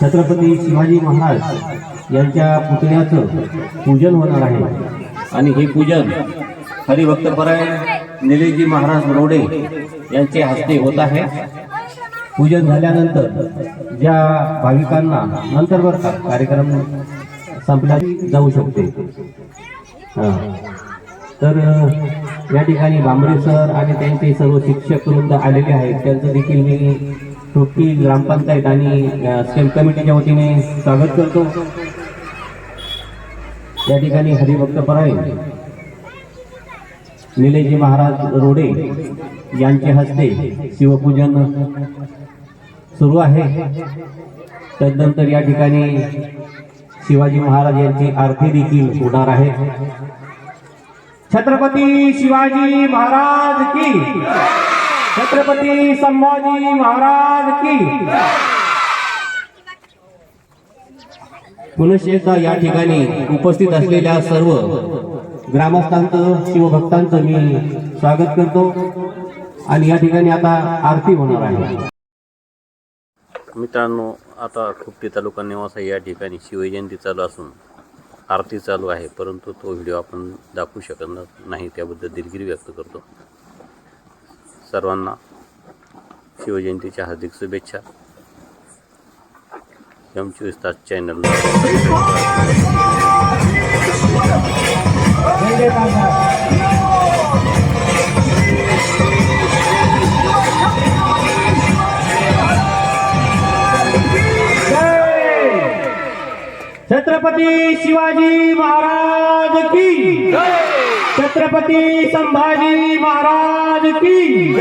छत्रपती शिवाजी महाराज यांच्या पुतळ्याचं पूजन होणार आहे. आणि हे पूजन हरिभक्तपरायण निलेजी महाराज रोडे यांचे हस्ते होत आहे. पूजन झाल्यानंतर ज्या भाविकांना नंतर बर का कार्यक्रम संपला जाऊ शकते. तर या ठिकाणी बांबरे सर आणि त्यांचे सर्व शिक्षक वृंद आलेले आहेत. त्यांचं देखील मी टोपी ग्रामपंचायत आणि सेल कमिटीच्या वतीने स्वागत करतो. या ठिकाणी हरिभक्त पराळे निलेजी महाराज रोडे यांचे हस्ते शिवपूजन सुरू आहे. तदनंतर या ठिकाणी शिवाजी महाराज यांची आरती देखील होणार आहे. छत्रपती शिवाजी महाराज की छत्रपती संभाजी महाराज की पुनश्च या ठिकाणी उपस्थित असलेल्या सर्व ग्रामस्थांचं शिवभक्तांचं मी स्वागत करतो आणि या ठिकाणी आता आरती होणार आहे. मित्रांनो आता खुपटी तालुका निवासा या ठिकाणी शिवजयंती चालू असून आरती चालू आहे परंतु तो व्हिडिओ आपण दाखवू शकत नाही त्याबद्दल दिलगिरी व्यक्त करतो. सर्वांना शिवजयंतीच्या हार्दिक शुभेच्छा. एम चोवीस तास चॅनल छत्रपती शिवाजी महाराज की छत्रपती संभाजी महाराज की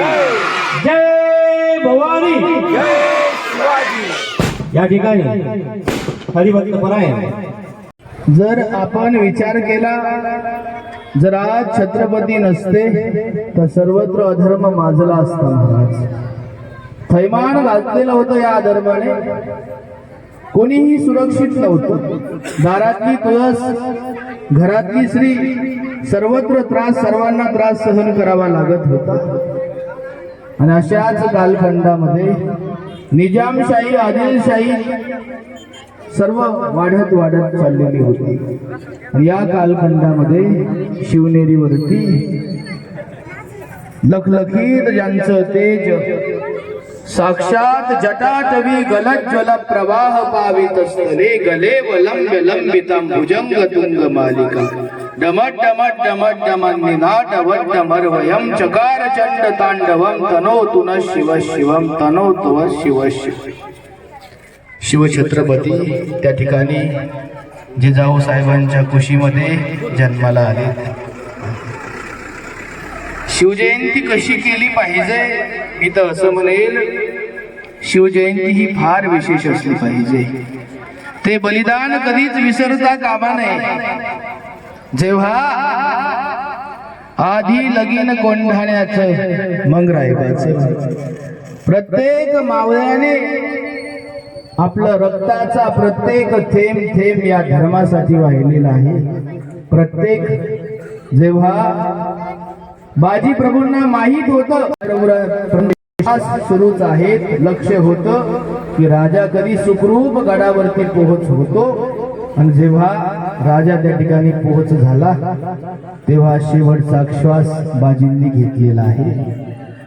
जय. भवानी. या ठिकाणी हरिभक्त परायण. जर आपण विचार केला जर आज छत्रपती नसते तर सर्वत्र अधर्म माजला असता महाराज. थैमान घातलेलं होतं या अधर्माने. कोणीही सुरक्षित नव्हतं. दारातली तुळस घरातली स्त्री सर्वत्र त्रास सर्वांना त्रास सहन करावा लागत होता. आणि अशाच कालखंडामध्ये निजामशाही आदिलशाही सर्व वाढत वाढत चाललेली होती. या कालखंडामध्ये शिवनेरीवरती लखलखीत ज्यांचं तेज साक्षात जटाटवी गलज्वल प्रवाह पावित स्थले गले वलंब लंबितम भुजंग तुंग मालिका। डमट डमट डमट डमन निनाट वट मरवयम चकार चंड तांडवम तनोतु न शिव शिवम तनोतु तुव शिव शिव। शिवछत्रपती त्या ठिकाणी जिजाऊ साहेबांच्या कुशीमध्ये जन्माला आले. शिवजयंती कशी केली पाहिजे? मी तर असं म्हणेल शिवजयंती ही फार विशेष असली पाहिजे. ते बलिदान कधीच विसरता कामा नये. जेव्हा आधी लगीन कोंढाण्याचं मग रायबाचं. प्रत्येक मावळ्याने आपलं रक्ताचा प्रत्येक थेंब थेंब या धर्मासाठी वाहिलेला आहे. प्रत्येक जेव्हा बाजी प्रभूंना माहीत होत. सुरूच आहे लक्ष होत की राजा कधी सुखरूप गडावरती पोहोच होतो. आणि जेव्हा राजा त्या ठिकाणी पोहोच झाला तेव्हा शेवटचा श्वास बाजींनी घेतलेला आहे.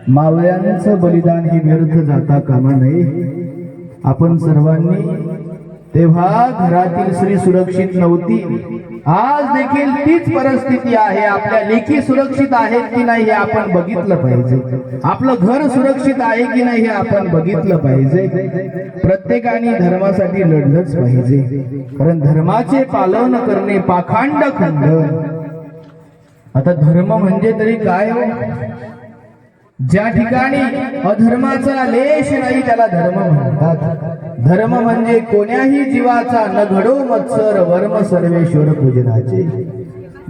मावळ्यांचं बलिदान हे व्यर्थ जाता कामा नये. आपण सर्वांनी तेव्हा घरातील स्त्री सुरक्षित नव्हती. आज देखील तीच परिस्थिती आहे. आपल्या लेखी सुरक्षित आहेत की नाही हे आपण बघितलं पाहिजे. आपलं घर सुरक्षित आहे की नाही हे आपण बघितलं पाहिजे. प्रत्येकाने धर्मासाठी लढलंच पाहिजे. कारण धर्माचे पालन करणे पाखांड खंड. आता धर्म म्हणजे तरी काय हो? ज्या ठिकाणी अधर्माचा लेश नाही त्याला धर्म म्हणतात. धर्म म्हणजे कोण्याही जीवाचा न घडो मत्सर वर्म सर्वेश्वर पूजनाचे.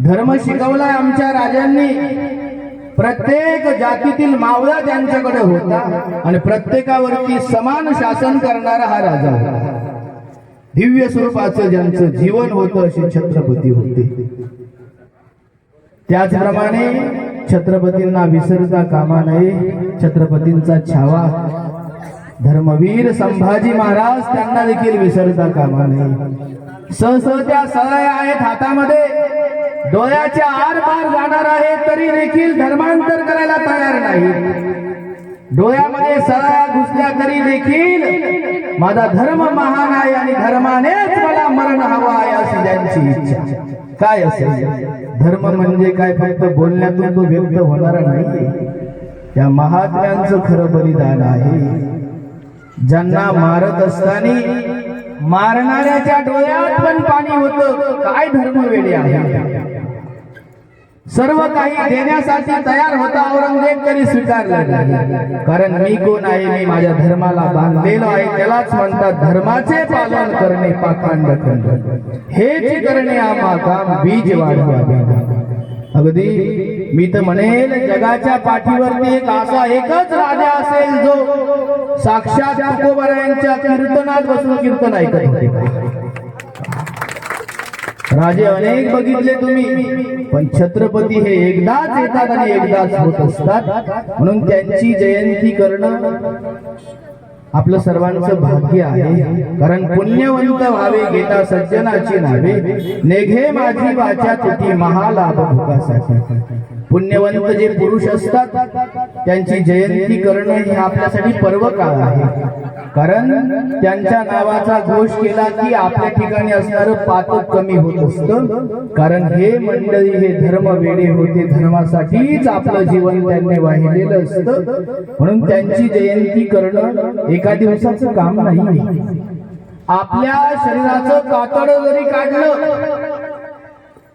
धर्म शिकवला आमच्या राजांनी. प्रत्येक जातीतील मावळा त्यांच्याकडे होता आणि प्रत्येकावरती समान शासन करणारा हा राजा होता. दिव्य स्वरूपाचं ज्यांचं जीवन होतं असे छत्रपती होते. त्याचप्रमाणे छत्रपतींना विसरता कामा नये. छत्रपतींचा छावा. धर्मवीर संभाजी महाराज त्यांना देखील विसरता कामा नये. सहस त्या सळया आहेत हातामध्ये. डोळ्याच्या आर पार जाणार आहे तरी देखील धर्मांतर करायला तयार नाही डोळ्यामध्ये सळा घुसल्या तरी देखील माझा धर्म महान आहे आणि धर्मानेच मला मरण हवं आहे अशी त्यांची इच्छा. काय असेल? धर्म म्हणजे काय? फक्त बोलण्यातून तो व्यक्त होणार नाही. त्या महात्म्यांचं खरं बलिदान आहे. ज्यांना मारत असताना मारणाऱ्याच्या डोळ्यात पण पाणी होतं. काय धर्म वेळे आहे? सर्व काही देण्यासाठी तयार होता औरंगजेब तरी स्वीकारला. कारण मी कोण आहे मी माझ्या धर्माला बांधलेलो आहे त्यालाच म्हणतात धर्माचे पालन करणे पाखांड खंड. हेच करणे आम्हा काम बीज वाढवा. अगदी मी तर म्हणेल जगाच्या पाठीवरती एक असा एकच राजा असेल जो साक्षात तुकोबरायांच्या कीर्तनात बसून कीर्तन ऐकत होते. राजे अनेक बघितले तुम्ही पण छत्रपती हे एकदाच येतात आणि एकदाच होत असतात. म्हणून त्यांची जयंती करणं आपलं सर्वांचं भाग्य आहे. कारण पुण्यवंत व्हावे गेता सज्जनाची नावे. नेघे माझी वाचा तुटी महालाभ भोगासाठी. पुण्यवंत जे पुरुष असतात त्यांची जयंती करणं हे आपल्यासाठी पर्व काळ आहे. कारण त्यांच्या नावाचा घोष केला की आपल्या ठिकाणी असणारं पातक कमी होत असतं. कारण हे मंडळी हे धर्म वेडे होते. धर्मासाठीच आपलं जीवन त्यांनी वाहिलेलं असतं. म्हणून त्यांची जयंती करणं एका दिवसाचं काम नाही. आपल्या शरीराचं कातड जरी काढलं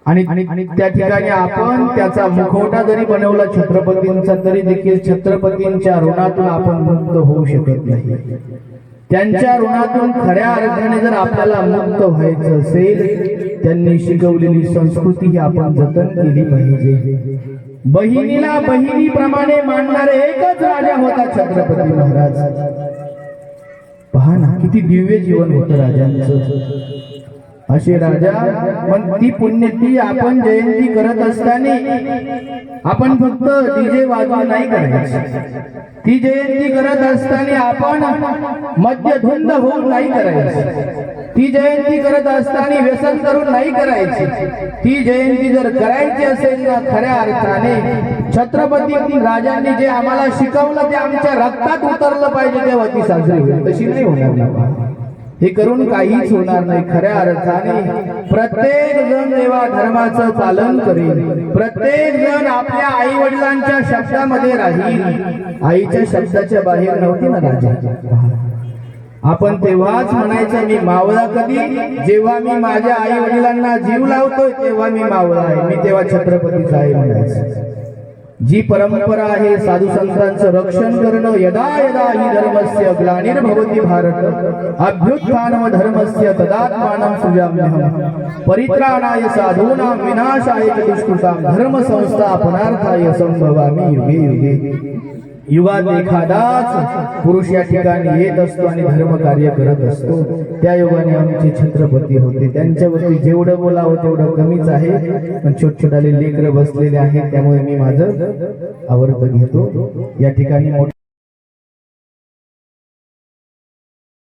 आणि आणि त्या ठिकाणी आपण त्याचा मुखवटा जरी बनवला छत्रपतींचा तरी देखील छत्रपतींच्या ऋणातून आपण मुक्त होऊ शकत नाही. त्यांच्या ऋणातून खऱ्या अर्थाने जर आपल्याला मुक्त व्हायचं असेल त्यांनी शिकवलेली संस्कृती ही आपण जतन केली पाहिजे. बहिणीला बहिणीप्रमाणे मानणारे एकच राजा होता छत्रपती महाराज. पहा ना किती दिव्य जीवन होतं राजांचं. असे राजा पण ती पुण्यती आपण जयंती करत असताना आपण फक्त डीजे वाजवा नाही करायची. ती जयंती करत असताना आपण मद्यधुंद होऊन नाही करायची. ती जयंती करत असताना व्यसन करून नाही करायची. ती जयंती जर करायची असेल ना खऱ्या अर्थाने छत्रपती राजांनी जे आम्हाला शिकवलं ते आमच्या रक्तात उतरलं पाहिजे तेव्हा ती साजरी होईल. तशी नाही होणार. हे करून काहीच होणार नाही. खऱ्या अर्थाने प्रत्येक जण देवा धर्माचं पालन करेल प्रत्येक जण आपल्या आई वडिलांच्या शब्दामध्ये राहील. आईच्या शब्दाच्या बाहेर नव्हती ना राजा. आपण तेव्हाच म्हणायचं मी मावळा कधी? जेव्हा मी माझ्या आई वडिलांना जीव लावतोय तेव्हा मी मावळा आहे. मी तेव्हा छत्रपतीचा आहे म्हणायचं. जी परंपरा आहे साधू संतांचं रक्षण करणं यदा यदा ही धर्मस्य ग्लानिर्भवती भारत अभ्युत्थान धर्मस्य तदात्मानं सुजाम्यहम् परित्राणाय साधूनां विनाशाय च धर्म संस्थापनार्थाय संभवामी युगे युगे। युगात एखादाच पुरुष या ठिकाणी येत असतो आणि धर्म कार्य करत असतो. त्या योगाने आमचे छत्रपती होते. त्यांच्यावरती जेवढं बोलावं तेवढं कमीच आहे. पण छोट छोटाले लेकर बसलेले आहेत त्यामुळे मी माझं आवर्त घेतो. या ठिकाणी मोठ